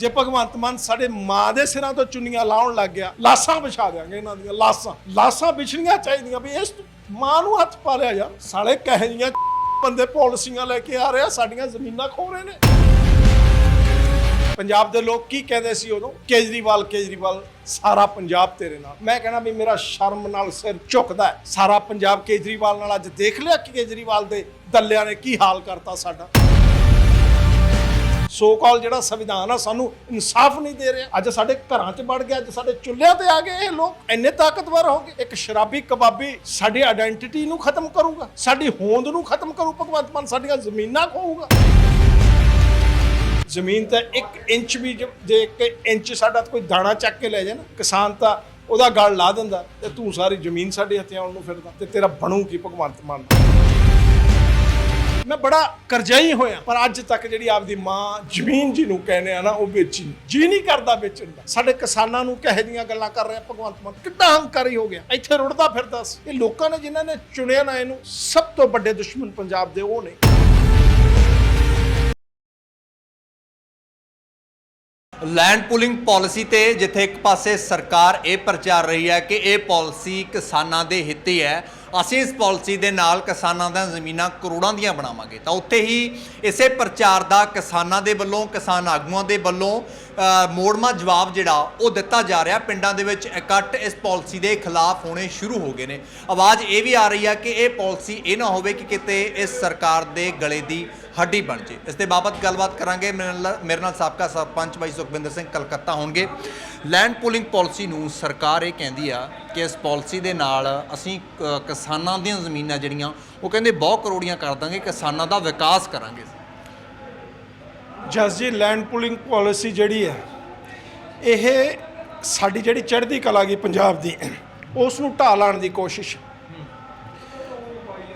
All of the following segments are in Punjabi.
ਜੇ ਭਗਵੰਤ ਮਾਨ ਸਾਡੇ ਮਾਂ ਦੇ ਸਿਰਾਂ ਤੋਂ ਚੁੰਨੀਆਂ ਲਾਉਣ ਲੱਗ ਗਿਆ, ਲਾਸਾਂ ਵਿਛਾ ਦਿਆਂਗੇ ਇਹਨਾਂ ਦੀਆਂ, ਲਾਸਾਂ। ਲਾਸਾਂ ਵਿਛਣੀਆਂ ਚਾਹੀਦੀਆਂ ਵੀ ਇਸ ਮਾਂ ਨੂੰ ਹੱਥ ਪਾ ਲਿਆ ਯਾਰ ਸਾਲੇ ਕਹੇ ਜੀਆਂ ਬੰਦੇ ਪਾਲਿਸੀਆਂ ਲੈ ਕੇ ਆ ਰਹੇ ਸਾਡੀਆਂ ਜ਼ਮੀਨਾਂ ਖੋ ਰਹੇ ਨੇ। ਪੰਜਾਬ ਦੇ ਲੋਕ ਕੀ ਕਹਿੰਦੇ ਸੀ ਉਦੋਂ? ਕੇਜਰੀਵਾਲ ਕੇਜਰੀਵਾਲ, ਸਾਰਾ ਪੰਜਾਬ ਤੇਰੇ ਨਾਲ। ਮੈਂ ਕਹਿਣਾ ਵੀ ਮੇਰਾ ਸ਼ਰਮ ਨਾਲ ਸਿਰ ਝੁਕਦਾ ਸਾਰਾ ਪੰਜਾਬ ਕੇਜਰੀਵਾਲ ਨਾਲ ਅੱਜ ਦੇਖ ਲਿਆ ਕਿ ਕੇਜਰੀਵਾਲ ਦੇ ਦੱਲਿਆਂ ਨੇ ਕੀ ਹਾਲ ਕਰਤਾ ਸਾਡਾ। ਸੋ ਕਾਲ ਜਿਹੜਾ ਸੰਵਿਧਾਨ ਆ, ਸਾਨੂੰ ਇਨਸਾਫ ਨਹੀਂ ਦੇ ਰਿਹਾ। ਅੱਜ ਸਾਡੇ ਘਰਾਂ 'ਚ ਵੜ ਗਿਆ, ਅੱਜ ਸਾਡੇ ਚੁੱਲ੍ਹਿਆਂ ਤੇ ਆ ਗਏ ਇਹ ਲੋਕ। ਇੰਨੇ ਤਾਕਤਵਰ ਹੋ ਗਏ। ਇੱਕ ਸ਼ਰਾਬੀ ਕਬਾਬੀ ਸਾਡੀ ਆਇਡੈਂਟੀਟੀ ਨੂੰ ਖਤਮ ਕਰੂਗਾ। ਸਾਡੀ ਹੋਂਦ ਨੂੰ ਖਤਮ ਕਰੂ ਭਗਵੰਤ ਮਾਨ, ਸਾਡੀਆਂ ਜ਼ਮੀਨਾਂ ਖੋਊਗਾ। ਜ਼ਮੀਨ ਤਾਂ 1 ਇੰਚ ਵੀ ਜੇ- 1 ਇੰਚ ਸਾਡਾ ਕੋਈ ਦਾਣਾ ਚੱਕ ਕੇ ਲੈ ਜਾਏ ਨਾ, ਕਿਸਾਨ ਤਾਂ ਉਹਦਾ ਗਲ ਲਾ ਦਿੰਦਾ ਤੇ ਤੂੰ ਸਾਰੀ ਜ਼ਮੀਨ ਸਾਡੇ ਹੱਥੀਂ ਆਉਣ ਨੂੰ ਫਿਰਦਾ ਤੇ ਤੇਰਾ ਬਣੂ ਕੀ ਭਗਵੰਤ ਮਾਨ ਮੈਂ ਬੜਾ ਕਰਜ਼ਾਈ ਹੋਇਆ, ਪਰ ਅੱਜ ਤੱਕ ਜਿਹੜੀ ਆਪਦੀ ਮਾਂ ਜ਼ਮੀਨ ਜਿਹਨੂੰ ਕਹਿੰਦੇ ਆ ਨਾ, ਉਹ ਵੇਚੀ ਨਹੀਂ। ਜੀ ਨਹੀਂ ਕਰਦਾ ਵੇਚਣ ਦਾ। ਸਾਡੇ ਕਿਸਾਨਾਂ ਨੂੰ ਕਹੇ ਦੀਆਂ ਗੱਲਾਂ ਕਰ ਰਿਹਾ ਭਗਵੰਤ ਮਾਨ? ਕਿੱਡਾ ਹੰਕਾਰੀ ਹੋ ਗਿਆ। ਇੱਥੇ ਰੁੜਦਾ ਫਿਰਦਾ ਸੀ। ਇਹ ਲੋਕਾਂ ਨੇ ਜਿਨ੍ਹਾਂ ਨੇ ਚੁਣਿਆ ਨਾ ਇਹਨੂੰ, ਸਭ ਤੋਂ ਵੱਡੇ ਦੁਸ਼ਮਣ ਪੰਜਾਬ ਦੇ ਉਹ ਨੇ। ਲੈਂਡ ਪੂਲਿੰਗ ਪਾਲਿਸੀ ਤੇ ਜਿੱਥੇ ਇੱਕ ਪਾਸੇ ਸਰਕਾਰ ਇਹ ਪ੍ਰਚਾਰ ਰਹੀ ਹੈ ਕਿ ਇਹ ਪਾਲਿਸੀ ਕਿਸਾਨਾਂ ਦੇ ਹਿੱਤ ਹੀ ਹੈ ਅਸੀਂ ਇਸ ਪਾਲਿਸੀ ਦੇ ਨਾਲ ਕਿਸਾਨਾਂ ਦੀਆਂ ਜ਼ਮੀਨਾਂ ਕਰੋੜਾਂ ਦੀਆਂ ਬਣਾਵਾਂਗੇ। ਤਾਂ ਉੱਥੇ ਹੀ ਇਸੇ ਪ੍ਰਚਾਰ ਦਾ ਕਿਸਾਨਾਂ ਦੇ ਵੱਲੋਂ ਕਿਸਾਨ ਆਗੂਆਂ ਦੇ ਵੱਲੋਂ ਅ, ਮੋੜਮਾ ਜਵਾਬ ਜਿਹੜਾ ਉਹ ਦਿੱਤਾ ਜਾ ਰਿਹਾ। ਪਿੰਡਾਂ ਦੇ ਵਿੱਚ ਇਕੱਠ ਇਸ ਪਾਲਿਸੀ ਦੇ ਖਿਲਾਫ ਹੋਣੇ ਸ਼ੁਰੂ ਹੋ ਗਏ ਨੇ। ਆਵਾਜ਼ ਇਹ ਵੀ ਆ ਰਹੀ ਆ ਕਿ ਇਹ ਪਾਲਿਸੀ ਇਹ ਨਾ ਹੋਵੇ ਕਿ ਕਿਤੇ ਇਸ ਸਰਕਾਰ ਦੇ ਗਲੇ ਦੀ ਹੱਡੀ ਬਣ ਜੇ। ਇਸ ਦੇ ਬਾਬਤ ਗੱਲਬਾਤ ਕਰਾਂਗੇ। ਮੇਰੇ ਨਾਲ ਮੇਰੇ ਨਾਲ ਸਾਬਕਾ ਸਰਪੰਚ ਬਾਈ ਸੁਖਵਿੰਦਰ ਸਿੰਘ ਕਲਕੱਤਾ ਹੋਣਗੇ। ਲੈਂਡ ਪੂਲਿੰਗ ਪਾਲਿਸੀ ਨੂੰ ਸਰਕਾਰ ਇਹ ਕਹਿੰਦੀ ਆ ਕਿ ਇਸ ਪਾਲਿਸੀ ਦੇ ਨਾਲ ਅਸੀਂ ਅ, ਕਿਸਾਨਾਂ ਦੀਆਂ ਜ਼ਮੀਨਾਂ ਜਿਹੜੀਆਂ ਉਹ ਕਹਿੰਦੇ ਬਹੁਤ ਕਰੋੜੀਆਂ ਕਰ ਦਾਂਗੇ। ਕਿਸਾਨਾਂ ਦਾ ਵਿਕਾਸ ਕਰਾਂਗੇ ਜਸ ਜੀ ਲੈਂਡ ਪੂਲਿੰਗ ਪਾਲਿਸੀ ਜਿਹੜੀ ਹੈ ਇਹ ਸਾਡੀ ਜਿਹੜੀ ਚੜ੍ਹਦੀ ਕਲਾ ਗਈ ਪੰਜਾਬ ਦੀ ਉਸ ਨੂੰ ਢਾਹ ਲਾਉਣ ਦੀ ਕੋਸ਼ਿਸ਼।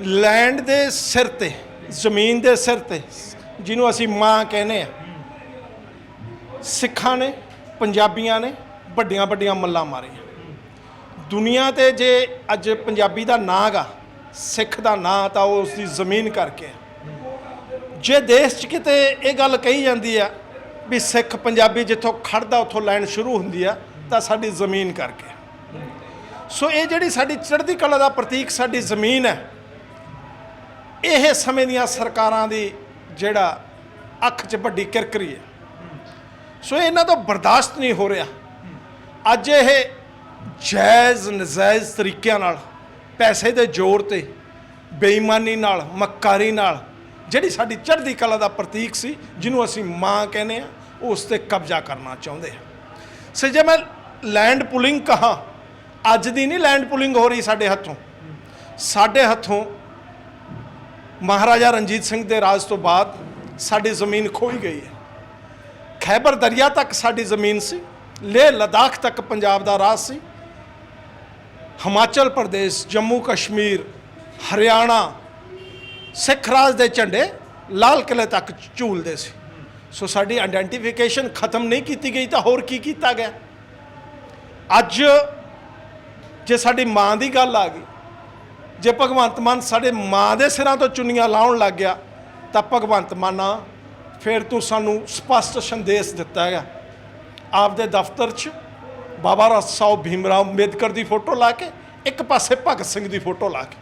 ਲੈਂਡ ਦੇ ਸਿਰ ਤੇ ਜ਼ਮੀਨ ਦੇ ਸਿਰ ਤੇ, ਜਿਹਨੂੰ ਅਸੀਂ ਮਾਂ ਕਹਿੰਦੇ ਆ। ਸਿੱਖਾਂ ਨੇ, ਪੰਜਾਬੀਆਂ ਨੇ ਵੱਡੀਆਂ ਵੱਡੀਆਂ ਮੱਲਾਂ ਮਾਰੀਆਂ। ਦੁਨੀਆ ਤੇ ਜੇ ਅੱਜ ਪੰਜਾਬੀ ਦਾ ਨਾਂ ਗਾ ਸਿੱਖ ਦਾ ਨਾਂ ਤਾਂ ਉਹ ਉਸ ਦੀ ਜ਼ਮੀਨ ਕਰਕੇ ਜੇ ਦੇਸ਼ 'ਚ ਕਿਤੇ ਇਹ ਗੱਲ ਕਹੀ ਜਾਂਦੀ ਆ ਵੀ ਸਿੱਖ ਪੰਜਾਬੀ ਜਿੱਥੋਂ ਖੜਦਾ ਉੱਥੋਂ ਲੈਣ ਸ਼ੁਰੂ ਹੁੰਦੀ ਆ, ਤਾਂ ਸਾਡੀ ਜ਼ਮੀਨ ਕਰਕੇ ਸੋ ਇਹ ਜਿਹੜੀ ਸਾਡੀ ਚੜ੍ਹਦੀ ਕਲਾ ਦਾ ਪ੍ਰਤੀਕ, ਸਾਡੀ ਜ਼ਮੀਨ ਹੈ ਇਹ ਸਮੇਂ ਦੀਆਂ ਸਰਕਾਰਾਂ ਦੀ ਜਿਹੜਾ ਅੱਖ 'ਚ ਵੱਡੀ ਕਿਰਕਰੀ ਹੈ। ਸੋ ਇਹਨਾਂ ਤੋਂ ਬਰਦਾਸ਼ਤ ਨਹੀਂ ਹੋ ਰਿਹਾ। ਅੱਜ ਇਹ ਜਾਇਜ਼ ਨਜਾਇਜ਼ ਤਰੀਕਿਆਂ ਨਾਲ, ਪੈਸੇ ਦੇ ਜ਼ੋਰ ਤੇ, ਬੇਈਮਾਨੀ ਨਾਲ, ਮੱਕਾਰੀ ਨਾਲ, ਜਿਹੜੀ ਸਾਡੀ ਚੜ੍ਹਦੀ ਕਲਾ ਦਾ ਪ੍ਰਤੀਕ ਸੀ, ਜਿਹਨੂੰ ਅਸੀਂ ਮਾਂ ਕਹਿੰਦੇ ਆ ਉਸ ਤੇ ਕਬਜ਼ਾ ਕਰਨਾ ਚਾਹੁੰਦੇ ਆ ਸੋ ਜੇ ਮੈਂ ਲੈਂਡ ਪੁਲਿੰਗ ਕਹਾ, ਅੱਜ ਦੀ ਨਹੀਂ ਲੈਂਡ ਪੁਲਿੰਗ ਹੋ ਰਹੀ ਸਾਡੇ ਹੱਥੋਂ। ਸਾਡੇ ਹੱਥੋਂ ਮਹਾਰਾਜਾ ਰਣਜੀਤ ਸਿੰਘ ਦੇ ਰਾਜ ਤੋਂ ਬਾਅਦ ਸਾਡੀ ਜ਼ਮੀਨ ਖੋਈ ਗਈ ਹੈ। ਖੈਬਰ ਦਰਿਆ ਤੱਕ ਸਾਡੀ ਜ਼ਮੀਨ ਸੀ, ਲੇਹ ਲਦਾਖ ਤੱਕ ਪੰਜਾਬ ਦਾ ਰਾਜ ਸੀ। ਹਿਮਾਚਲ ਪ੍ਰਦੇਸ਼, ਜੰਮੂ ਕਸ਼ਮੀਰ, ਹਰਿਆਣਾ, ਸਿੱਖ ਰਾਜ ਦੇ ਝੰਡੇ ਲਾਲ ਕਿਲੇ ਤੱਕ ਝੂਲਦੇ ਸੀ। ਸੋ ਸਾਡੀ ਆਇਡੈਂਟੀਫਿਕੇਸ਼ਨ ਖਤਮ ਨਹੀਂ ਕੀਤੀ ਗਈ ਤਾਂ ਹੋਰ ਕੀ ਕੀਤਾ ਗਿਆ? ਅੱਜ ਜੇ ਸਾਡੀ ਮਾਂ ਦੀ ਗੱਲ ਆ ਗਈ ਜੇ ਭਗਵੰਤ ਮਾਨ ਸਾਡੇ ਮਾਂ ਦੇ ਸਿਰਾਂ ਤੋਂ ਚੁੰਨੀਆਂ ਲਾਉਣ ਲੱਗ ਗਿਆ, ਤਾਂ ਭਗਵੰਤ ਮਾਨਾ ਫਿਰ ਤੂੰ ਸਾਨੂੰ ਸਪਸ਼ਟ ਸੰਦੇਸ਼ ਦਿੱਤਾ ਹੈਗਾ। ਆਪਦੇ ਦਫ਼ਤਰ 'ਚ ਬਾਬਾ ਰਾਓ ਭੀਮਰਾਓ ਅੰਬੇਦਕਰ ਦੀ ਫੋਟੋ ਲਾ ਕੇ, ਇੱਕ ਪਾਸੇ ਭਗਤ ਸਿੰਘ ਦੀ ਫੋਟੋ ਲਾ ਕੇ।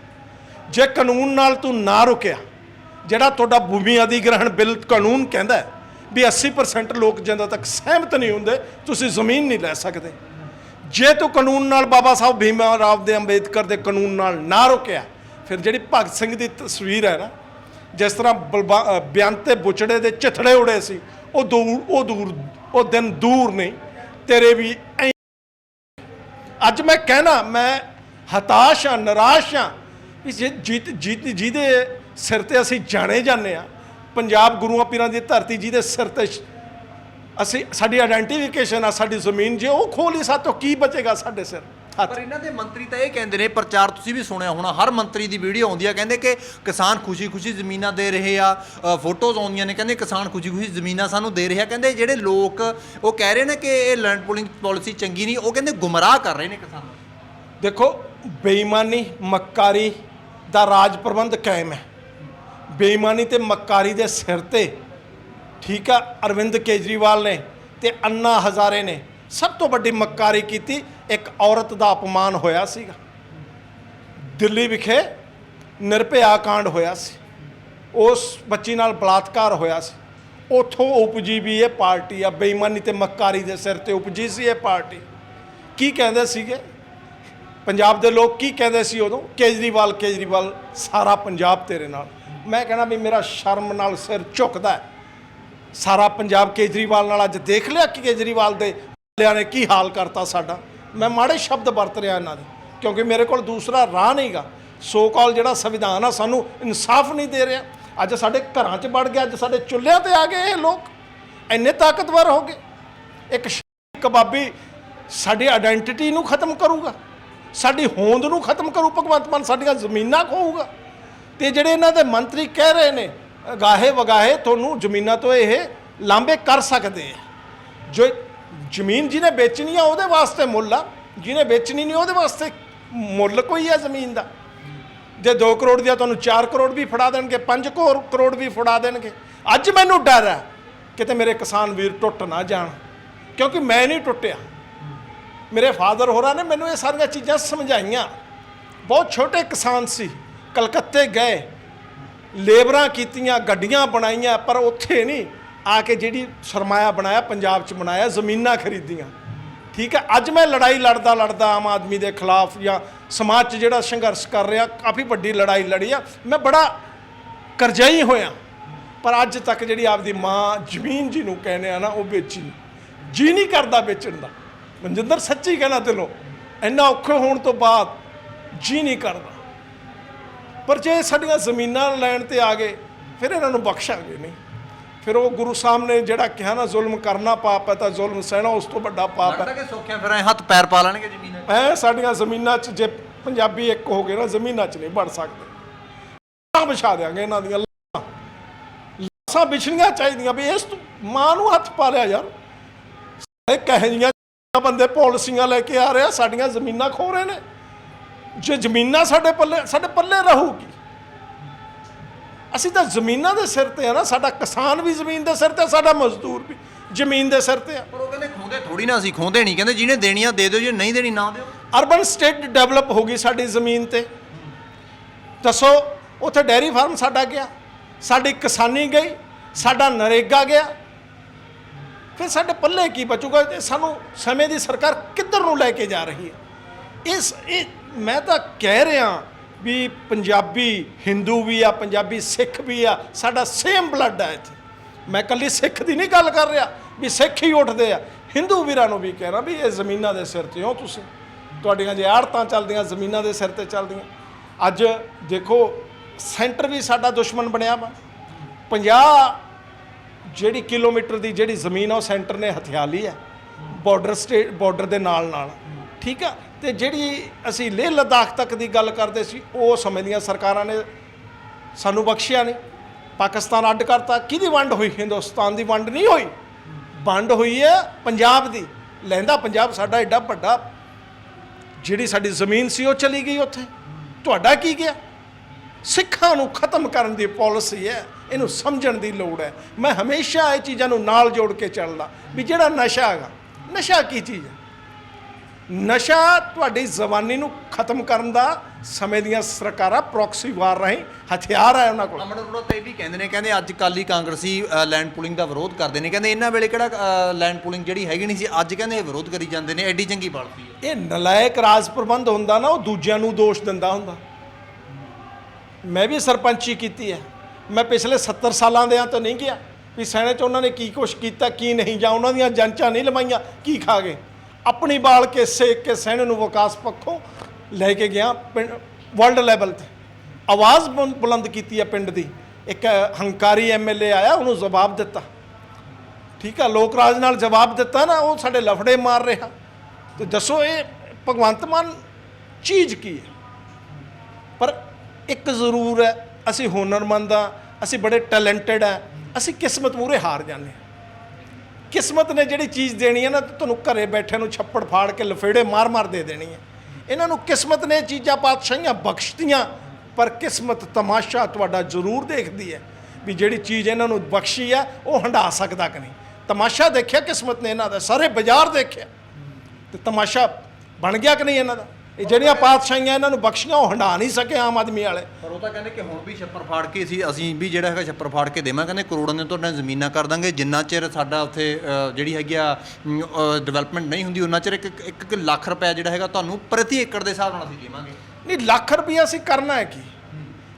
ਜੇ ਕਾਨੂੰਨ ਨਾਲ ਤੂੰ ਨਾ ਰੁਕਿਆ, ਜਿਹੜਾ ਤੁਹਾਡਾ ਭੂਮੀ ਅਧਿਗ੍ਰਹਿਣ ਬਿੱਲ ਕਾਨੂੰਨ ਕਹਿੰਦਾ ਵੀ 80% ਲੋਕ ਜਦੋਂ ਤੱਕ ਸਹਿਮਤ ਨਹੀਂ ਹੁੰਦੇ, ਤੁਸੀਂ ਜ਼ਮੀਨ ਨਹੀਂ ਲੈ ਸਕਦੇ। ਜੇ ਤੂੰ ਕਾਨੂੰਨ ਨਾਲ ਬਾਬਾ ਸਾਹਿਬ ਭੀਮਾ ਰਾਵ ਦੇ ਅੰਬੇਦਕਰ ਦੇ ਕਾਨੂੰਨ ਨਾਲ ਨਾ ਰੋਕਿਆ ਫਿਰ ਜਿਹੜੀ ਭਗਤ ਸਿੰਘ ਦੀ ਤਸਵੀਰ ਹੈ ਨਾ ਜਿਸ ਤਰ੍ਹਾਂ ਬਲਬਾ- ਅ, ਤੇ ਬੁਚੜੇ ਦੇ ਚਿਥੜੇ ਉੜੇ ਸੀ ਉਹ ਦੂਰ ਉਹ ਦੂਰ ਉਹ ਦਿਨ ਦੂਰ ਨਹੀਂ ਤੇਰੇ ਵੀ ਅੱਜ ਮੈਂ ਕਹਿਣਾ ਮੈਂ ਹਤਾਸ਼ ਹਾਂ ਨਿਰਾਸ਼ ਹਾਂ ਵੀ ਜੇ ਜੀਤ ਜੀਤ ਜਿਹਦੇ ਸਿਰ ਤੇ ਅਸੀਂ ਜਾਣੇ ਜਾਂਦੇ ਆ ਪੰਜਾਬ ਗੁਰੂਆਂ ਪੀਰਾਂ ਦੀ ਧਰਤੀ ਜਿਹਦੇ ਸਿਰ ਤੇ ਅਸੀਂ ਸਾਡੀ ਆਇਡੈਂਟੀਫਿਕੇਸ਼ਨ ਆ ਸਾਡੀ ਜ਼ਮੀਨ ਜੇ ਉਹ ਖੋਹ ਲਈ ਸਾਤੋਂ ਕੀ ਬਚੇਗਾ ਸਾਡੇ ਸਿਰ? ਪਰ ਇਹਨਾਂ ਦੇ ਮੰਤਰੀ ਤਾਂ ਇਹ ਕਹਿੰਦੇ ਨੇ ਪ੍ਰਚਾਰ ਤੁਸੀਂ ਵੀ ਸੁਣਿਆ ਹੋਣਾ ਹਰ ਮੰਤਰੀ ਦੀ ਵੀਡੀਓ ਆਉਂਦੀ ਆ ਕਹਿੰਦੇ ਕਿ ਕਿਸਾਨ ਖੁਸ਼ੀ-ਖੁਸ਼ੀ ਜ਼ਮੀਨਾਂ ਦੇ ਰਹੇ ਆ ਫੋਟੋਜ਼ ਆਉਂਦੀਆਂ ਨੇ ਕਹਿੰਦੇ ਕਿਸਾਨ ਖੁਸ਼ੀ-ਖੁਸ਼ੀ ਜ਼ਮੀਨਾਂ ਸਾਨੂੰ ਦੇ ਰਿਹਾ ਕਹਿੰਦੇ ਜਿਹੜੇ ਲੋਕ ਉਹ ਕਹਿ ਰਹੇ ਨੇ ਕਿ ਇਹ ਲੈਂਡ ਪੂਲਿੰਗ ਪਾਲਿਸੀ ਚੰਗੀ ਨਹੀਂ ਉਹ ਕਹਿੰਦੇ ਗੁੰਮਰਾਹ ਕਰ ਰਹੇ ਨੇ ਕਿਸਾਨਾਂ। ਦੇਖੋ ਬੇਈਮਾਨੀ ਮੱਕਾਰੀ ਦਾ ਰਾਜ ਪ੍ਰਬੰਧ ਕਾਇਮ ਹੈ। ਬੇਈਮਾਨੀ ਤੇ ਮੱਕਾਰੀ ਦੇ ਸਿਰ ਤੇ ਠੀਕ ਆ, ਅਰਵਿੰਦ ਕੇਜਰੀਵਾਲ ਨੇ ਤੇ ਅੰਨਾ ਹਜ਼ਾਰੇ ਨੇ। ਸਭ ਤੋਂ ਵੱਡੀ ਮੱਕਾਰੀ ਕੀਤੀ, ਇੱਕ ਔਰਤ ਦਾ ਅਪਮਾਨ ਹੋਇਆ ਸੀਗਾ। ਦਿੱਲੀ ਵਿਖੇ ਨਿਰਭਿਆ ਕਾਂਡ ਹੋਇਆ ਸੀ। ਉਸ ਬੱਚੀ ਨਾਲ ਬਲਾਤਕਾਰ ਹੋਇਆ ਸੀ। ਉਥੋਂ ਉਪਜੀ ਵੀ ਇਹ ਪਾਰਟੀ ਆ, ਬੇਈਮਾਨੀ ਤੇ ਮੱਕਾਰੀ ਦੇ ਸਿਰ ਤੇ ਉਪਜੀ ਸੀ ਇਹ ਪਾਰਟੀ। ਕੀ ਕਹਿੰਦੇ ਸੀਗੇ? ਪੰਜਾਬ ਦੇ ਲੋਕ ਕੀ ਕਹਿੰਦੇ ਸੀ ਉਦੋਂ? ਕੇਜਰੀਵਾਲ ਕੇਜਰੀਵਾਲ, ਸਾਰਾ ਪੰਜਾਬ ਤੇਰੇ ਨਾਲ। ਮੈਂ ਕਹਿੰਦਾ ਵੀ ਮੇਰਾ ਸ਼ਰਮ ਨਾਲ ਸਿਰ ਝੁਕਦਾ ਹੈ। ਸਾਰਾ ਪੰਜਾਬ ਕੇਜਰੀਵਾਲ ਨਾਲ ਅੱਜ ਦੇਖ ਲਿਆ ਕਿ ਕੇਜਰੀਵਾਲ ਦੇ ਲਿਆਂ ਨੇ ਕੀ ਹਾਲ ਕਰਤਾ ਸਾਡਾ। ਮੈਂ ਮਾੜੇ ਸ਼ਬਦ ਵਰਤ ਰਿਹਾ ਇਹਨਾਂ ਦੇ, ਕਿਉਂਕਿ ਮੇਰੇ ਕੋਲ ਦੂਸਰਾ ਰਾਹ ਨਹੀਂਗਾ। ਸੋ ਕਾਲ ਜਿਹੜਾ ਸੰਵਿਧਾਨ ਆ, ਸਾਨੂੰ ਇਨਸਾਫ ਨਹੀਂ ਦੇ ਰਿਹਾ। ਅੱਜ ਸਾਡੇ ਘਰਾਂ 'ਚ ਵੜ ਗਿਆ, ਅੱਜ ਸਾਡੇ ਚੁੱਲ੍ਹਿਆਂ ਤੇ ਆ ਗਏ ਇਹ ਲੋਕ। ਇੰਨੇ ਤਾਕਤਵਰ ਹੋ ਗਏ। ਇੱਕ ਕਬਾਬੀ ਸਾਡੀ ਆਇਡੈਂਟੀਟੀ ਨੂੰ ਖਤਮ ਕਰੂਗਾ। ਸਾਡੀ ਹੋਂਦ ਨੂੰ ਖਤਮ ਕਰੂ, ਭਗਵੰਤ ਮਾਨ ਸਾਡੀਆਂ ਜ਼ਮੀਨਾਂ ਖੋਊਗਾ। ਤੇ ਜਿਹੜੇ ਇਹਨਾਂ ਦੇ ਮੰਤਰੀ ਕਹਿ ਰਹੇ ਨੇ ਗਾਹੇ ਵਗਾਹੇ ਤੁਹਾਨੂੰ ਜ਼ਮੀਨਾਂ ਤੋਂ ਇਹ ਲਾਂਬੇ ਕਰ ਸਕਦੇ ਆ। ਜੋ ਜ਼ਮੀਨ ਜਿਹਨੇ ਵੇਚਣੀ ਆ, ਉਹਦੇ ਵਾਸਤੇ ਮੁੱਲ ਆ। ਜਿਹਨੇ ਵੇਚਣੀ ਨਹੀਂ, ਉਹਦੇ ਵਾਸਤੇ ਮੁੱਲ ਕੋਈ ਆ ਜ਼ਮੀਨ ਦਾ। ਜੇ 2 ਕਰੋੜ ਦੀ ਆ ਤੁਹਾਨੂੰ 4 ਕਰੋੜ ਵੀ ਫੜਾ ਦੇਣਗੇ 5 ਕਰੋੜ ਵੀ ਫੜਾ ਦੇਣਗੇ। ਅੱਜ ਮੈਨੂੰ ਡਰ ਹੈ ਕਿਤੇ ਮੇਰੇ ਕਿਸਾਨ ਵੀਰ ਟੁੱਟ ਨਾ ਜਾਣ। ਕਿਉਂਕਿ ਮੈਂ ਨਹੀਂ ਟੁੱਟਿਆ। ਮੇਰੇ ਫਾਦਰ ਹੋਰਾਂ ਨੇ ਮੈਨੂੰ ਇਹ ਸਾਰੀਆਂ ਚੀਜ਼ਾਂ ਸਮਝਾਈਆਂ। ਬਹੁਤ ਛੋਟੇ ਕਿਸਾਨ ਸੀ, ਕਲਕੱਤੇ ਗਏ। ਲੇਬਰਾਂ ਕੀਤੀਆਂ, ਗੱਡੀਆਂ ਬਣਾਈਆਂ, ਪਰ ਉੱਥੇ ਨਹੀਂ ਆ ਕੇ ਜਿਹੜੀ ਸਰਮਾਇਆ ਬਣਾਇਆ, ਪੰਜਾਬ 'ਚ ਬਣਾਇਆ, ਜ਼ਮੀਨਾਂ ਖਰੀਦੀਆਂ। ਠੀਕ ਹੈ, ਅੱਜ ਮੈਂ ਲੜਾਈ ਲੜਦਾ ਲੜਦਾ ਆਮ ਆਦਮੀ ਦੇ ਖਿਲਾਫ ਜਾਂ ਸਮਾਜ 'ਚ ਜਿਹੜਾ ਸੰਘਰਸ਼ ਕਰ ਰਿਹਾ, ਕਾਫੀ ਵੱਡੀ ਲੜਾਈ ਲੜੀ ਆ। ਮੈਂ ਬੜਾ ਕਰਜ਼ਾਈ ਹੋਇਆ, ਪਰ ਅੱਜ ਤੱਕ ਜਿਹੜੀ ਆਪਦੀ ਮਾਂ ਜ਼ਮੀਨ ਜਿਹਨੂੰ ਕਹਿੰਦੇ ਆ ਨਾ, ਉਹ ਵੇਚੀ ਜੀ ਨਹੀਂ ਕਰਦਾ ਵੇਚਣ ਦਾ। ਮਨਜਿੰਦਰ ਸੱਚੀ ਕਹਿਣਾ ਦਿਲੋਂ ਇੰਨਾ ਔਖੇ ਹੋਣ ਤੋਂ ਬਾਅਦ ਜੀ ਨਹੀਂ ਕਰਦਾ। ਪਰ ਜੇ ਸਾਡੀਆਂ ਜ਼ਮੀਨਾਂ ਲੈਣ ਤੇ ਆ ਗਏ ਫਿਰ ਇਹਨਾਂ ਨੂੰ ਬਖਸ਼ਾਂਗੇ ਨਹੀਂ। ਫਿਰ ਉਹ ਗੁਰੂ ਸਾਹਿਬ ਨੇ ਜਿਹੜਾ ਕਿਹਾ ਨਾ ਜ਼ੁਲਮ ਕਰਨਾ ਪਾਪ ਹੈ ਤਾਂ ਜ਼ੁਲਮ ਸਹਿਣਾ ਉਸ ਤੋਂ ਵੱਡਾ ਪਾਪ ਹੈ। ਲੱਗਦਾ ਕਿ ਸੌਖਿਆ ਫਿਰ ਐਂ ਹੱਥ ਪੈਰ ਪਾ ਲੈਣਗੇ ਜ਼ਮੀਨ ਐ ਸਾਡੀਆਂ ਜ਼ਮੀਨਾਂ 'ਚ ਜੇ ਪੰਜਾਬੀ ਇੱਕ ਹੋ ਗਏ ਨਾ ਜ਼ਮੀਨਾਂ 'ਚ ਨਹੀਂ ਵੜ ਸਕਦੇ। ਲਾਸ਼ਾਂ ਵਿਛਾ ਦਿਆਂਗੇ ਇਹਨਾਂ ਦੀਆਂ ਲਾਸ਼ਾਂ। ਲਾਸ਼ਾਂ ਵਿਛਣੀਆਂ ਚਾਹੀਦੀਆਂ ਵੀ ਇਸ ਤੋਂ ਮਾਂ ਨੂੰ ਹੱਥ ਪਾ ਲਿਆ ਯਾਰ। ਇਹ ਕਹੇ ਜੀਆਂ ਬੰਦੇ ਪਾਲਿਸੀਆਂ ਲੈ ਕੇ ਆ ਰਹੇ ਆ ਸਾਡੀਆਂ ਜ਼ਮੀਨਾਂ ਖੋ ਰਹੇ ਨੇ। ਜੇ ਜ਼ਮੀਨਾਂ ਸਾਡੇ ਪੱਲੇ ਸਾਡੇ ਪੱਲੇ ਰਹੂਗੀ ਅਸੀਂ ਤਾਂ ਜ਼ਮੀਨਾਂ ਦੇ ਸਿਰ ਤੇ ਆ ਨਾ ਸਾਡਾ ਕਿਸਾਨ ਵੀ ਜ਼ਮੀਨ ਦੇ ਸਿਰ ਤੇ ਸਾਡਾ ਮਜ਼ਦੂਰ ਵੀ ਜ਼ਮੀਨ ਦੇ ਸਿਰ ਤੇ ਆ। ਪਰ ਉਹ ਕਹਿੰਦੇ ਖੋਂਦੇ ਥੋੜੀ ਨਾ ਅਸੀਂ ਖੋਂਦੇ ਨਹੀਂ ਕਹਿੰਦੇ ਜਿਹਨੇ ਦੇਣੀਆਂ ਦੇ ਦਿਓ ਜੇ ਨਹੀਂ ਦੇਣੀ ਨਾ ਦਿਓ। ਅਰਬਨ ਸਟੇਟ ਡਿਵੈਲਪ ਹੋ ਗਈ ਸਾਡੀ ਜ਼ਮੀਨ ਤੇ। ਦੱਸੋ ਉੱਥੇ ਡੈਰੀ ਫਾਰਮ ਸਾਡਾ ਗਿਆ ਸਾਡੀ ਕਿਸਾਨੀ ਗਈ ਸਾਡਾ ਨਰੇਗਾ ਗਿਆ। ਫਿਰ ਸਾਡੇ ਪੱਲੇ ਕੀ ਬਚੂਗਾ? ਸਾਨੂੰ ਸਮੇਂ ਦੀ ਸਰਕਾਰ ਕਿੱਧਰ ਨੂੰ ਲੈ ਕੇ ਜਾ ਰਹੀ ਹੈ? ਇਸ ਇਹ ਮੈਂ ਤਾਂ ਕਹਿ ਰਿਹਾ ਵੀ ਪੰਜਾਬੀ ਹਿੰਦੂ ਵੀ ਆ, ਪੰਜਾਬੀ ਸਿੱਖ ਵੀ ਆ, ਸਾਡਾ ਸੇਮ ਬਲੱਡ ਆ ਇੱਥੇ। ਮੈਂ ਕੱਲੀ ਸਿੱਖ ਦੀ ਨਹੀਂ ਗੱਲ ਕਰ ਰਿਹਾ ਵੀ ਸਿੱਖ ਹੀ ਉੱਠਦੇ ਆ। ਹਿੰਦੂ ਵੀਰਾਂ ਨੂੰ ਵੀ ਕਹਿਣਾ ਵੀ ਇਹ ਜ਼ਮੀਨਾਂ ਦੇ ਸਿਰ ਤੇ ਹੋ ਤੁਸੀਂ। ਤੁਹਾਡੀਆਂ ਜੇ ਆੜਤਾਂ ਚੱਲਦੀਆਂ, ਜ਼ਮੀਨਾਂ ਦੇ ਸਿਰ ਤੇ ਚੱਲਦੀਆਂ। ਅੱਜ ਦੇਖੋ, ਸੈਂਟਰ ਵੀ ਸਾਡਾ ਦੁਸ਼ਮਣ ਬਣਿਆ ਵਾ। 50 ਜਿਹੜੀ ਕਿਲੋਮੀਟਰ ਦੀ ਜਿਹੜੀ ਜ਼ਮੀਨ ਆ, ਉਹ ਸੈਂਟਰ ਨੇ ਹਥਿਆ ਲਈ ਹੈ ਬਾਰਡਰ ਸਟੇਟ ਬਾਰਡਰ ਦੇ ਨਾਲ ਨਾਲ ਠੀਕ ਆ? ਤੇ ਜਿਹੜੀ ਅਸੀਂ ਲੇਹ ਲਦਾਖ ਤੱਕ ਦੀ ਗੱਲ ਕਰਦੇ ਸੀ, ਉਹ ਸਮੇਂ ਦੀਆਂ ਸਰਕਾਰਾਂ ਨੇ ਸਾਨੂੰ ਬਖਸ਼ਿਆ ਨਹੀਂ। ਪਾਕਿਸਤਾਨ ਅੱਡ ਕਰਤਾ। ਕਿਹਦੀ ਵੰਡ ਹੋਈ? ਹਿੰਦੁਸਤਾਨ ਦੀ ਵੰਡ ਨਹੀਂ ਹੋਈ। ਵੰਡ ਹੋਈ ਹੈ ਪੰਜਾਬ ਦੀ। ਲਹਿੰਦਾ ਪੰਜਾਬ ਸਾਡਾ ਐਡਾ ਵੱਡਾ, ਜਿਹੜੀ ਸਾਡੀ ਜ਼ਮੀਨ ਸੀ, ਉਹ ਚਲੀ ਗਈ ਉੱਥੇ। ਤੁਹਾਡਾ ਕੀ ਗਿਆ? ਸਿੱਖਾਂ ਨੂੰ ਖਤਮ ਕਰਨ ਦੀ ਪਾਲਿਸੀ ਹੈ। ਇਹਨੂੰ ਸਮਝਣ ਦੀ ਲੋੜ ਹੈ। ਮੈਂ ਹਮੇਸ਼ਾ ਇਹ ਚੀਜ਼ਾਂ ਨੂੰ ਨਾਲ ਜੋੜ ਕੇ ਚੱਲਦਾ। ਵੀ ਜਿਹੜਾ ਨਸ਼ਾ ਹੈਗਾ, ਨਸ਼ਾ ਕੀ ਚੀਜ਼ ਹੈ? ਨਸ਼ਾ ਤੁਹਾਡੀ ਜ਼ਬਾਨੀ ਨੂੰ ਖਤਮ ਕਰਨ ਦਾ ਸਮੇਂ ਦੀਆਂ ਸਰਕਾਰਾਂ ਪ੍ਰੋਕਸੀ ਵਾਰ ਰਾਹੀਂ ਹਥਿਆਰ ਹੈ ਉਹਨਾਂ ਕੋਲ। ਅਮਨ ਅਰੋੜਾ ਤੇ ਵੀ ਕਹਿੰਦੇ ਨੇ ਕਹਿੰਦੇ ਅੱਜ ਕਾਲੀ ਕਾਂਗਰਸੀ ਲੈਂਡ ਪੂਲਿੰਗ ਦਾ ਵਿਰੋਧ ਕਰਦੇ ਨੇ। ਕਹਿੰਦੇ ਇਹਨਾਂ ਵੇਲੇ ਕਿਹੜਾ ਲੈਂਡ ਪੂਲਿੰਗ ਜਿਹੜੀ ਹੈਗੀ ਨਹੀਂ ਸੀ ਅੱਜ ਕਹਿੰਦੇ ਇਹ ਵਿਰੋਧ ਕਰੀ ਜਾਂਦੇ ਨੇ ਐਡੀ ਚੰਗੀ ਬਣਦੀ ਹੈ। ਇਹ ਨਲਾਇਕ ਰਾਜ ਪ੍ਰਬੰਧ ਹੁੰਦਾ ਨਾ ਉਹ ਦੂਜਿਆਂ ਨੂੰ ਦੋਸ਼ ਦਿੰਦਾ ਹੁੰਦਾ। ਮੈਂ ਵੀ ਸਰਪੰਚੀ ਕੀਤੀ ਹੈ। ਮੈਂ ਪਿਛਲੇ 70 ਸਾਲਾਂ ਦੇ ਆ ਤਾਂ ਨਹੀਂ ਗਿਆ ਵੀ ਸੈਨੇ ਚ ਉਹਨਾਂ ਨੇ ਕੀ ਕੁਛ ਕੀਤਾ ਕੀ ਨਹੀਂ ਜਾਂ ਉਹਨਾਂ ਦੀਆਂ ਜਾਂਚਾਂ ਨਹੀਂ ਲਵਾਈਆਂ ਕੀ ਖਾ ਗਏ। ਆਪਣੀ ਬਾਲ ਕੇ ਸੇਕ ਕੇ ਸੈਨੇ ਨੂੰ ਵਿਕਾਸ ਪੱਖੋਂ ਲੈ ਕੇ ਗਿਆ ਪਿੰਡ ਵਰਲਡ ਲੈਵਲ ਤੇ। ਆਵਾਜ਼ ਬੁਲ- ਬੁਲੰਦ ਕੀਤੀ ਹੈ ਪਿੰਡ ਦੀ। ਇੱਕ ਹੰਕਾਰੀ ਐਮਐਲਏ ਆਇਆ, ਉਹਨੂੰ ਜਵਾਬ ਦਿੱਤਾ। ਠੀਕ ਆ, ਲੋਕ ਰਾਜ ਨਾਲ ਜਵਾਬ ਦਿੱਤਾ ਨਾ, ਉਹ ਸਾਡੇ ਲਫੜੇ ਮਾਰ ਰਿਹਾ। ਤੇ ਦੱਸੋ ਇਹ ਭਗਵੰਤ ਮਾਨ ਚੀਜ਼ ਕੀ ਹੈ? ਪਰ ਇੱਕ ਜ਼ਰੂਰ ਹੈ, ਅਸੀਂ ਹੁਨਰਮੰਦ ਆ ਅਸੀਂ ਬੜੇ ਟੈਲੈਂਟਡ ਆ ਅਸੀਂ ਕਿਸਮਤ ਮੂਰੇ ਹਾਰ ਜਾਂਦੇ ਹਾਂ। ਕਿਸਮਤ ਨੇ ਜਿਹੜੀ ਚੀਜ਼ ਦੇਣੀ ਹੈ ਨਾ, ਤੁਹਾਨੂੰ ਘਰੇ ਬੈਠੇ ਨੂੰ ਛੱਪੜ ਫਾੜ ਕੇ ਲਫੇੜੇ ਮਾਰ-ਮਾਰ ਦੇ ਦੇਣੀ ਹੈ। ਇਹਨਾਂ ਨੂੰ ਕਿਸਮਤ ਨੇ ਇਹ ਚੀਜ਼ਾਂ ਪਾਤਸ਼ਾਹੀਆਂ ਬਖਸ਼ਤੀਆਂ, ਪਰ ਕਿਸਮਤ ਤਮਾਸ਼ਾ ਤੁਹਾਡਾ ਜ਼ਰੂਰ ਦੇਖਦੀ ਹੈ ਵੀ ਜਿਹੜੀ ਚੀਜ਼ ਇਹਨਾਂ ਨੂੰ ਬਖਸ਼ੀ ਹੈ ਉਹ ਹੰਡਾ ਸਕਦਾ ਕਿ ਨਹੀਂ। ਤਮਾਸ਼ਾ ਦੇਖਿਆ ਕਿਸਮਤ ਨੇ ਇਹਨਾਂ ਦਾ? ਸਾਰੇ ਬਾਜ਼ਾਰ ਦੇਖਿਆ। ਤੇ ਤਮਾਸ਼ਾ ਬਣ ਗਿਆ ਕਿ ਨਹੀਂ ਇਹਨਾਂ ਦਾ? ਇਹ ਜਿਹੜੀਆਂ ਪਾਤਸ਼ਾਹੀਆਂ ਇਹਨਾਂ ਨੂੰ ਬਖਸ਼ੀਆਂ ਉਹ ਹੰਡਾ ਨਹੀਂ ਸਕੇ ਆਮ ਆਦਮੀ ਵਾਲੇ। ਪਰ ਉਹ ਤਾਂ ਕਹਿੰਦੇ ਕਿ ਹੁਣ ਵੀ ਛੱਪਰ ਫਾੜ ਕੇ ਸੀ ਅਸੀਂ ਵੀ ਜਿਹੜਾ ਹੈਗਾ ਛੱਪਰ ਫਾੜ ਕੇ ਦੇਵਾਂ। ਕਹਿੰਦੇ ਕਰੋੜਾਂ ਦੇ ਤੁਹਾਡੇ ਜ਼ਮੀਨਾਂ ਕਰ ਦਾਂਗੇ। ਜਿੰਨਾ ਚਿਰ ਸਾਡਾ ਉੱਥੇ ਅ, ਜਿਹੜੀ ਹੈਗੀ ਆ ਡਿਵੈਲਪਮੈਂਟ ਨਹੀਂ ਹੁੰਦੀ ਉਹਨਾਂ ਚਿਰ ਇੱਕ ਇੱਕ- ਇੱਕ ਇੱਕ ਲੱਖ ਰੁਪਏ ਜਿਹੜਾ ਹੈਗਾ ਤੁਹਾਨੂੰ ਪ੍ਰਤੀ ਏਕੜ ਦੇ ਹਿਸਾਬ ਨਾਲ ਅਸੀਂ ਦੇਵਾਂਗੇ। ਨਹੀਂ ਲੱਖ ਰੁਪਈਆ ਅਸੀਂ ਕਰਨਾ ਹੈ ਕੀ?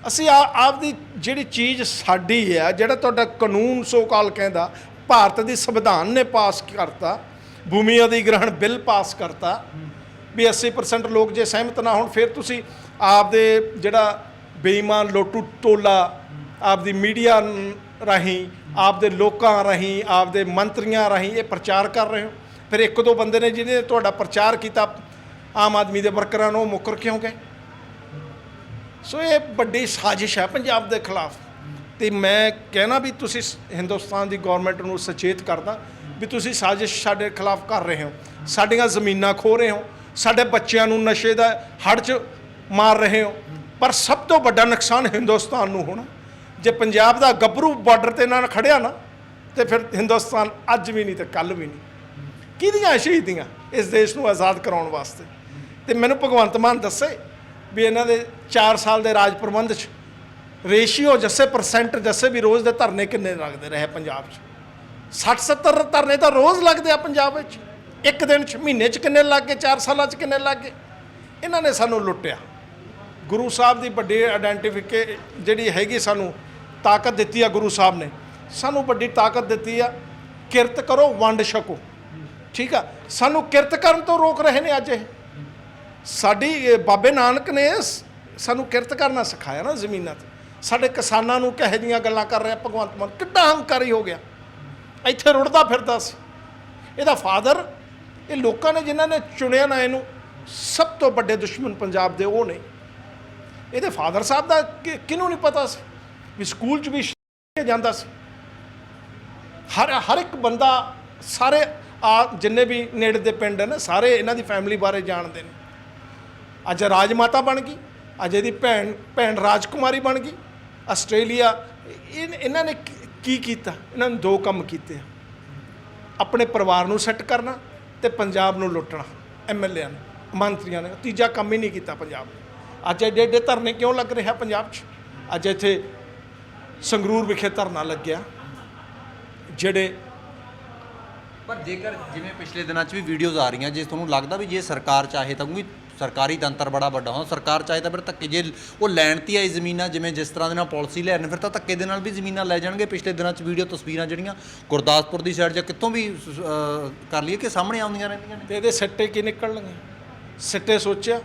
ਅਸੀਂ ਆ ਆਪਦੀ ਜਿਹੜੀ ਚੀਜ਼ ਸਾਡੀ ਹੈ ਜਿਹੜਾ ਤੁਹਾਡਾ ਕਾਨੂੰਨ ਸੋ ਕਾਲ ਕਹਿੰਦਾ ਭਾਰਤ ਦੀ ਸੰਵਿਧਾਨ ਨੇ ਪਾਸ ਕਰਤਾ ਭੂਮੀ ਅਧਿਗ੍ਰਹਣ ਬਿੱਲ ਪਾਸ ਕਰਤਾ ਵੀ 80% ਲੋਕ ਜੇ ਸਹਿਮਤ ਨਾ ਹੋਣ, ਫਿਰ ਤੁਸੀਂ ਆਪਦੇ ਜਿਹੜਾ ਬੇਈਮਾਨ ਲੋਟੂ ਟੋਲਾ, ਆਪਦੀ ਮੀਡੀਆ ਰਾਹੀਂ, ਆਪਦੇ ਲੋਕਾਂ ਰਾਹੀਂ, ਆਪਦੇ ਮੰਤਰੀਆਂ ਰਾਹੀਂ ਇਹ ਪ੍ਰਚਾਰ ਕਰ ਰਹੇ ਹੋ। ਫਿਰ ਇੱਕ ਦੋ ਬੰਦੇ ਨੇ ਜਿਹਨੇ ਤੁਹਾਡਾ ਪ੍ਰਚਾਰ ਕੀਤਾ, ਆਮ ਆਦਮੀ ਦੇ ਵਰਕਰਾਂ ਨੂੰ ਉਹ ਮੁੱਕਰ ਕਿਉਂ ਗਏ? ਸੋ ਇਹ ਵੱਡੀ ਸਾਜ਼ਿਸ਼ ਹੈ ਪੰਜਾਬ ਦੇ ਖਿਲਾਫ। ਤੇ ਮੈਂ ਕਹਿਣਾ ਵੀ ਤੁਸੀਂ ਸ- ਹਿੰਦੁਸਤਾਨ ਦੀ ਗਵਰਨਮੈਂਟ ਨੂੰ ਸੁਚੇਤ ਕਰਦਾ ਵੀ ਤੁਸੀਂ ਸਾਜ਼ਿਸ਼ ਸਾਡੇ ਖਿਲਾਫ ਕਰ ਰਹੇ ਹੋ। ਸਾਡੀਆਂ ਜ਼ਮੀਨਾਂ ਖੋ ਰਹੇ ਹੋ। ਸਾਡੇ ਬੱਚਿਆਂ ਨੂੰ ਨਸ਼ੇ ਦਾ ਹੜ 'ਚ ਮਾਰ ਰਹੇ ਹੋ। ਪਰ ਸਭ ਤੋਂ ਵੱਡਾ ਨੁਕਸਾਨ ਹਿੰਦੁਸਤਾਨ ਨੂੰ ਹੋਣਾ। ਜੇ ਪੰਜਾਬ ਦਾ ਗੱਭਰੂ ਬਾਰਡਰ ਤੇ ਨਾਲ ਖੜਿਆ ਨਾ, ਤੇ ਫਿਰ ਹਿੰਦੁਸਤਾਨ ਅੱਜ ਵੀ ਨਹੀਂ ਤੇ ਕੱਲ ਵੀ ਨਹੀਂ। ਕਿਹਦੀਆਂ ਸ਼ਹੀਦੀਆਂ ਇਸ ਦੇਸ਼ ਨੂੰ ਆਜ਼ਾਦ ਕਰਾਉਣ ਵਾਸਤੇ? ਤੇ ਮੈਨੂੰ ਭਗਵੰਤ ਮਾਨ ਦੱਸੇ ਵੀ ਇਹਨਾਂ ਦੇ 4 ਸਾਲ ਦੇ ਰਾਜ ਪ੍ਰਬੰਧ 'ਚ ਰੇਸ਼ੀਓ ਜੱਸੇ ਪਰਸੈਂਟ ਜੱਸੇ ਵੀ ਰੋਜ਼ ਦੇ ਧਰਨੇ ਕਿੰਨੇ ਲੱਗਦੇ ਰਹੇ ਪੰਜਾਬ 'ਚ? 60 70 ਧਰਨੇ ਤਾਂ ਰੋਜ਼ ਲੱਗਦੇ ਆ ਪੰਜਾਬ ਵਿੱਚ। ਇੱਕ ਦਿਨ 'ਚ ਮਹੀਨੇ 'ਚ ਕਿੰਨੇ ਲੱਗ ਗਏ 4 ਸਾਲਾਂ 'ਚ ਕਿੰਨੇ ਲੱਗ ਗਏ? ਇਹਨਾਂ ਨੇ ਸਾਨੂੰ ਲੁੱਟਿਆ। ਗੁਰੂ ਸਾਹਿਬ ਦੀ ਵੱਡੀ ਆਇਡੈਂਟੀਫਿਕੇ ਜਿਹੜੀ ਹੈਗੀ ਸਾਨੂੰ ਤਾਕਤ ਦਿੱਤੀ ਆ ਗੁਰੂ ਸਾਹਿਬ ਨੇ। ਸਾਨੂੰ ਵੱਡੀ ਤਾਕਤ ਦਿੱਤੀ ਆ, ਕਿਰਤ ਕਰੋ, ਵੰਡ ਛਕੋ। ਠੀਕ ਆ? ਸਾਨੂੰ ਕਿਰਤ ਕਰਨ ਤੋਂ ਰੋਕ ਰਹੇ ਨੇ ਅੱਜ ਇਹ। ਸਾਡੀ ਬਾਬੇ ਨਾਨਕ ਨੇ ਸਾਨੂੰ ਕਿਰਤ ਕਰਨਾ ਸਿਖਾਇਆ ਨਾ ਜ਼ਮੀਨਾਂ ਤੇ। ਸਾਡੇ ਕਿਸਾਨਾਂ ਨੂੰ ਕਹੇ ਦੀਆਂ ਗੱਲਾਂ ਕਰ ਰਿਹਾ, ਭਗਵੰਤ ਮਾਨ, ਕਿੱਡਾ ਹੰਕਾਰੀ ਹੋ ਗਿਆ। ਇੱਥੇ ਰੁੜਦਾ ਫਿਰਦਾ ਸੀ। ਇਹਦਾ ਫਾਦਰ ਇਹ ਲੋਕਾਂ ਨੇ ਜਿਨ੍ਹਾਂ ਨੇ ਚੁਣਿਆ ਨਾ ਇਹਨੂੰ, ਸਭ ਤੋਂ ਵੱਡੇ ਦੁਸ਼ਮਣ ਪੰਜਾਬ ਦੇ ਉਹ ਨੇ। ਇਹਦੇ ਫਾਦਰ ਸਾਹਿਬ ਦਾ ਕਿ- ਕਿਹਨੂੰ ਨਹੀਂ ਪਤਾ ਸੀ? ਵੀ ਸਕੂਲ 'ਚ ਵੀ ਜਾਂਦਾ ਸੀ। ਹਰ ਹਰ ਇੱਕ ਬੰਦਾ ਸਾਰੇ ਆ ਜਿੰਨੇ ਵੀ ਨੇੜੇ ਦੇ ਪਿੰਡ ਨੇ, ਸਾਰੇ ਇਹਨਾਂ ਦੀ ਫੈਮਿਲੀ ਬਾਰੇ ਜਾਣਦੇ ਨੇ। ਅੱਜ ਰਾਜ ਮਾਤਾ ਬਣ ਗਈ, ਅੱਜ ਇਹਦੀ ਭੈਣ ਭੈਣ ਰਾਜਕੁਮਾਰੀ ਬਣ ਗਈ, ਆਸਟ੍ਰੇਲੀਆ ਇਹ- ਇਹਨਾਂ ਨੇ ਕੀ- ਕੀ ਕੀਤਾ? ਇਹਨਾਂ ਨੇ ਦੋ ਕੰਮ ਕੀਤੇ। ਆਪਣੇ ਪਰਿਵਾਰ ਨੂੰ ਸੈੱਟ ਕਰਨਾ ਤੇ ਪੰਜਾਬ ਨੂੰ ਲੁੱਟਣਾ ਐਮਐਲਏ ਨੇ, ਮੰਤਰੀਆਂ ਨੇ। ਤੀਜਾ ਕੰਮ ਹੀ ਨਹੀਂ ਕੀਤਾ ਪੰਜਾਬ ਨੇ। ਅੱਜ ਐਡੇ ਐਡੇ ਧਰਨੇ ਕਿਉਂ ਲੱਗ ਰਿਹਾ ਪੰਜਾਬ 'ਚ? ਅੱਜ ਇੱਥੇ ਸੰਗਰੂਰ ਵਿਖੇ ਧਰਨਾ ਲੱਗਿਆ। ਜਿਹੜੇ ਪਰ ਜੇਕਰ ਜਿਵੇਂ ਪਿਛਲੇ ਦਿਨਾਂ 'ਚ ਵੀ ਵੀਡੀਓਜ਼ ਆ ਰਹੀਆਂ, ਜੇ ਤੁਹਾਨੂੰ ਲੱਗਦਾ ਵੀ ਜੇ ਸਰਕਾਰ ਚਾਹੇ ਤਾਂ ਕਿਉਂਕਿ ਸਰਕਾਰੀ ਤੰਤਰ ਬੜਾ ਵੱਡਾ ਹੁੰਦਾ। ਸਰਕਾਰ ਚਾਹੇ ਤਾਂ ਫਿਰ ਧੱਕੇ ਜੇ ਉਹ ਲੈਣ ਤੀ ਆਈ ਜ਼ਮੀਨਾਂ, ਜਿਵੇਂ ਜਿਸ ਤਰ੍ਹਾਂ ਦੇ ਨਾਲ ਪਾਲਿਸੀ ਲੈਣ ਫਿਰ ਤਾਂ ਧੱਕੇ ਦੇ ਨਾਲ ਵੀ ਜ਼ਮੀਨਾਂ ਲੈ ਜਾਣਗੇ। ਪਿਛਲੇ ਦਿਨਾਂ 'ਚ ਵੀਡੀਓ ਤਸਵੀਰਾਂ ਜਿਹੜੀਆਂ ਗੁਰਦਾਸਪੁਰ ਦੀ ਸਾਈਡ ਜਾਂ ਕਿੱਥੋਂ ਵੀ ਕਰ ਲਈਏ ਕਿ ਸਾਹਮਣੇ ਆਉਂਦੀਆਂ ਰਹਿੰਦੀਆਂ ਨੇ? ਤੇ ਇਹਦੇ ਸਿੱਟੇ ਕੀ ਨਿਕਲਣਗੇ? ਸਿੱਟੇ ਸੋਚਿਆ?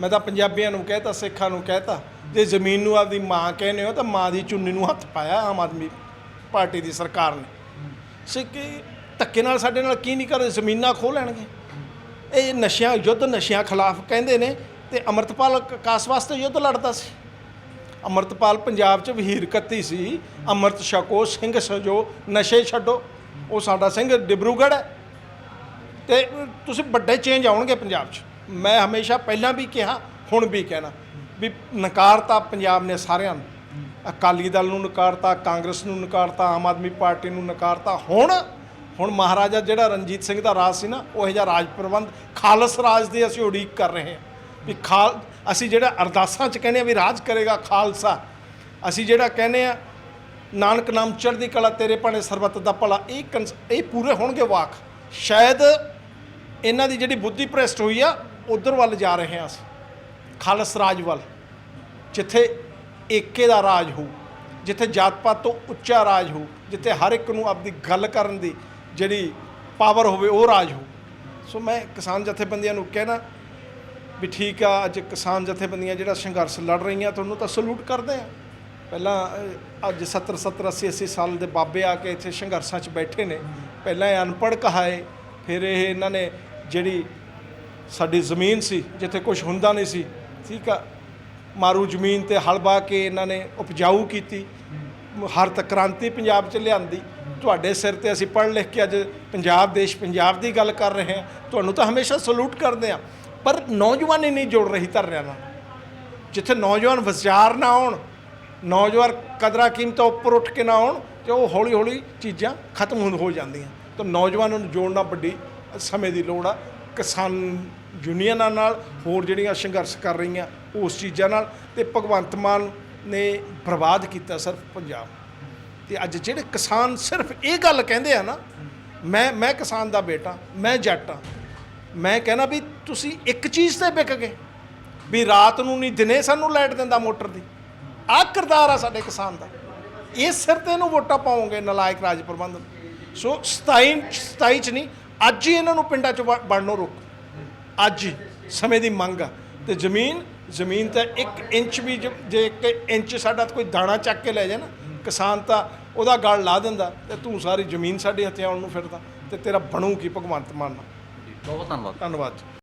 ਮੈਂ ਤਾਂ ਪੰਜਾਬੀਆਂ ਨੂੰ ਕਹਿਤਾ, ਸਿੱਖਾਂ ਨੂੰ ਕਹਿਤਾ, ਜੇ ਜ਼ਮੀਨ ਨੂੰ ਆਪਦੀ ਮਾਂ ਕਹਿੰਦੇ ਹੋ ਤਾਂ ਮਾਂ ਦੀ ਚੁੰਨੀ ਨੂੰ ਹੱਥ ਪਾਇਆ ਆਮ ਆਦਮੀ ਪਾਰਟੀ ਦੀ ਸਰਕਾਰ ਨੇ। ਸਿੱਕੇ ਧੱਕੇ ਨਾਲ ਸਾਡੇ ਨਾਲ ਕੀ ਨਹੀਂ ਕਰਦੇ ਜ਼ਮੀਨਾਂ ਖੋਹ ਲੈਣਗੇ। ਇਹ ਨਸ਼ਿਆਂ, ਯੁੱਧ ਨਸ਼ਿਆਂ ਖਿਲਾਫ ਕਹਿੰਦੇ ਨੇ ਤੇ ਅਮਰਤਪਾਲ ਕਾਸ ਵਾਸਤੇ ਯੁੱਧ ਲੜਦਾ ਸੀ। ਅਮਰਤਪਾਲ ਪੰਜਾਬ 'ਚ ਵਹੀਰ ਕੱਤੀ ਸੀ। ਅਮਰਤ ਛਕੋ, ਸਿੰਘ ਸਜੋ, ਨਸ਼ੇ ਛੱਡੋ। ਉਹ ਸਾਡਾ ਸਿੰਘ ਡਿਬਰੂਗੜ੍ਹ ਹੈ। ਤੇ ਤੁਸੀਂ ਵੱਡੇ ਚੇਂਜ ਆਉਣਗੇ ਪੰਜਾਬ 'ਚ। ਮੈਂ ਹਮੇਸ਼ਾ ਪਹਿਲਾਂ ਵੀ ਕਿਹਾ, ਹੁਣ ਵੀ ਕਹਿਣਾ ਵੀ ਨਕਾਰਤਾ ਪੰਜਾਬ ਨੇ ਸਾਰਿਆਂ ਨੂੰ। ਅਕਾਲੀ ਦਲ ਨੂੰ ਨਕਾਰਤਾ, ਕਾਂਗਰਸ ਨੂੰ ਨਕਾਰਤਾ, ਆਮ ਆਦਮੀ ਪਾਰਟੀ ਨੂੰ ਨਕਾਰਤਾ। ਹੁਣ ਹੁਣ ਮਹਾਰਾਜਾ ਜਿਹੜਾ ਰਣਜੀਤ ਸਿੰਘ ਦਾ ਰਾਜ ਸੀ ਨਾ, ਉਹ ਜਿਹਾ ਰਾਜ ਪ੍ਰਬੰਧ, ਖਾਲਸ ਰਾਜ ਦੀ ਅਸੀਂ ਉਡੀਕ ਕਰ ਰਹੇ ਹਾਂ। ਵੀ ਖਾਲ, ਅਸੀਂ ਜਿਹੜਾ ਅਰਦਾਸਾਂ 'ਚ ਕਹਿੰਦੇ ਆ ਵੀ ਰਾਜ ਕਰੇਗਾ ਖਾਲਸਾ, ਅਸੀਂ ਜਿਹੜਾ ਕਹਿੰਦੇ ਆ ਨਾਨਕ ਨਾਮ ਚੜ੍ਹਦੀ ਕਲਾ ਤੇਰੇ ਭਾਣੇ ਸਰਬੱਤ ਦਾ ਭਲਾ, ਇਹ ਕੰਸ- ਇਹ ਪੂਰੇ ਹੋਣਗੇ ਵਾਕ। ਸ਼ਾਇਦ ਇਹਨਾਂ ਦੀ ਜਿਹੜੀ ਬੁੱਧੀ ਭ੍ਰਸ਼ਟ ਹੋਈ ਆ, ਉਧਰ ਵੱਲ ਜਾ ਰਹੇ ਹਾਂ ਅਸੀਂ। ਖਾਲਸ ਰਾਜ ਵੱਲ, ਜਿੱਥੇ ਏਕੇ ਦਾ ਰਾਜ ਹੋਊ, ਜਿੱਥੇ ਜਾਤ ਪਾਤ ਤੋਂ ਉੱਚਾ ਰਾਜ ਹੋ ਜਿੱਥੇ ਹਰ ਇੱਕ ਨੂੰ ਆਪਦੀ ਗੱਲ ਕਰਨ ਦੀ ਜਿਹੜੀ ਪਾਵਰ ਹੋਵੇ ਉਹ ਰਾਜ ਹੋ ਸੋ ਮੈਂ ਕਿਸਾਨ ਜਥੇਬੰਦੀਆਂ ਨੂੰ ਕਹਿਣਾ ਵੀ ਠੀਕ ਆ, ਅੱਜ ਕਿਸਾਨ ਜਥੇਬੰਦੀਆਂ ਜਿਹੜਾ ਸੰਘਰਸ਼ ਲੜ ਰਹੀਆਂ, ਤੁਹਾਨੂੰ ਤਾਂ ਸਲੂਟ ਕਰਦੇ ਆ। ਪਹਿਲਾਂ ਅੱਜ 70 70 80 80 ਸਾਲ ਦੇ ਬਾਬੇ ਆ ਕੇ ਇੱਥੇ ਸੰਘਰਸ਼ਾਂ 'ਚ ਬੈਠੇ ਨੇ। ਪਹਿਲਾਂ ਇਹ ਅਨਪੜ੍ਹ ਕਹਾਏ, ਫਿਰ ਇਹ ਇਹਨਾਂ ਨੇ ਜਿਹੜੀ ਸਾਡੀ ਜ਼ਮੀਨ ਸੀ, ਜਿੱਥੇ ਕੁਝ ਹੁੰਦਾ ਨਹੀਂ ਸੀ, ਠੀਕ ਆ, ਮਾਰੂ ਜ਼ਮੀਨ ਤੇ ਹਲ ਬਾ ਕੇ ਇਹਨਾਂ ਨੇ ਉਪਜਾਊ ਕੀਤੀ। ਹਰਤ ਕ੍ਰਾਂਤੀ ਪੰਜਾਬ 'ਚ ਲਿਆਂਦੀ। ਤੁਹਾਡੇ ਸਿਰ ਤੇ ਅਸੀਂ ਪੜ੍ਹ ਲਿਖ ਕੇ ਅੱਜ ਪੰਜਾਬ ਦੇਸ਼ ਪੰਜਾਬ ਦੀ ਗੱਲ ਕਰ ਰਹੇ ਹਾਂ, ਤੁਹਾਨੂੰ ਤਾਂ ਹਮੇਸ਼ਾ ਸਲੂਟ ਕਰਦੇ ਆ ਪਰ ਨੌਜਵਾਨ ਹੀ ਨਹੀਂ ਜੁੜ ਰਹੀ ਧਰਨਿਆਂ ਨਾਲ। ਜਿੱਥੇ ਨੌਜਵਾਨ ਵਿਚਾਰ ਨਾ ਆਉਣ, ਨੌਜਵਾਨ ਕਦਰਾਂ ਕੀਮਤਾਂ ਉੱਪਰ ਉੱਠ ਕੇ ਨਾ ਆਉਣ, ਤੇ ਉਹ ਹੌਲੀ ਹੌਲੀ ਚੀਜ਼ਾਂ ਖਤਮ ਹੋ- ਹੋ ਜਾਂਦੀਆਂ। ਤਾਂ ਨੌਜਵਾਨਾਂ ਨੂੰ ਜੋੜਨਾ ਵੱਡੀ ਸਮੇਂ ਦੀ ਲੋੜ ਆ। ਕਿਸਾਨ ਯੂਨੀਅਨਾਂ ਨਾਲ ਹੋਰ ਜਿਹੜੀਆਂ ਸੰਘਰਸ਼ ਕਰ ਰਹੀਆਂ ਉਸ ਚੀਜ਼ਾਂ ਨਾਲ, ਤੇ ਭਗਵੰਤ ਮਾਨ ਨੇ ਬਰਬਾਦ ਕੀਤਾ ਸਿਰਫ ਪੰਜਾਬ ਤੇ ਅੱਜ ਜਿਹੜੇ ਕਿਸਾਨ ਸਿਰਫ ਇਹ ਗੱਲ ਕਹਿੰਦੇ ਆ ਨਾ, ਮੈਂ ਮੈਂ ਕਿਸਾਨ ਦਾ ਬੇਟਾ, ਮੈਂ ਜੱਟ ਆ। ਮੈਂ ਕਹਿੰਦਾ ਵੀ ਤੁਸੀਂ ਇੱਕ ਚੀਜ਼ ਤੇ ਵਿਕ ਗਏ, ਵੀ ਰਾਤ ਨੂੰ ਨਹੀਂ, ਦਿਨੇ ਸਾਨੂੰ ਲਾਈਟ ਦਿੰਦਾ ਮੋਟਰ ਦੀ। ਆਹ ਕਿਰਦਾਰ ਆ ਸਾਡੇ ਕਿਸਾਨ ਦਾ। ਇਹ ਸਿਰ ਤੇ ਇਹਨੂੰ ਵੋਟਾਂ ਪਾਉਂਗੇ ਨਲਾਇਕ ਰਾਜ ਪ੍ਰਬੰਧਨ ਸੋ 27 27 ਚ ਨਹੀਂ, ਅੱਜ ਹੀ ਇਹਨਾਂ ਨੂੰ ਪਿੰਡਾਂ ਚ ਵ- ਵੜਨੋਂ ਰੋਕ। ਅੱਜ ਹੀ, ਸਮੇਂ ਦੀ ਮੰਗ ਆ। ਤੇ ਜ਼ਮੀਨ ਜ਼ਮੀਨ ਤਾਂ 1 ਇੰਚ ਵੀ ਜ- ਜੇ 1 ਇੰਚ ਸਾਡਾ ਕੋਈ ਦਾਣਾ ਚੱਕ ਕੇ ਲੈ ਜਾਏ ਨਾ, ਕਿਸਾਨ ਤਾਂ ਉਹਦਾ ਗਲ ਲਾ ਦਿੰਦਾ ਤੇ ਤੂੰ ਸਾਰੀ ਜ਼ਮੀਨ ਸਾਡੇ ਹੱਥੇ ਆਉਣ ਨੂੰ ਫਿਰਦਾ ਤੇ ਤੇਰਾ ਬਣੂ ਕੀ ਭਗਵੰਤ ਮਾਨ ਨਾਲ। ਬਹੁਤ ਧੰਨਵਾਦ। ਧੰਨਵਾਦ ਜੀ।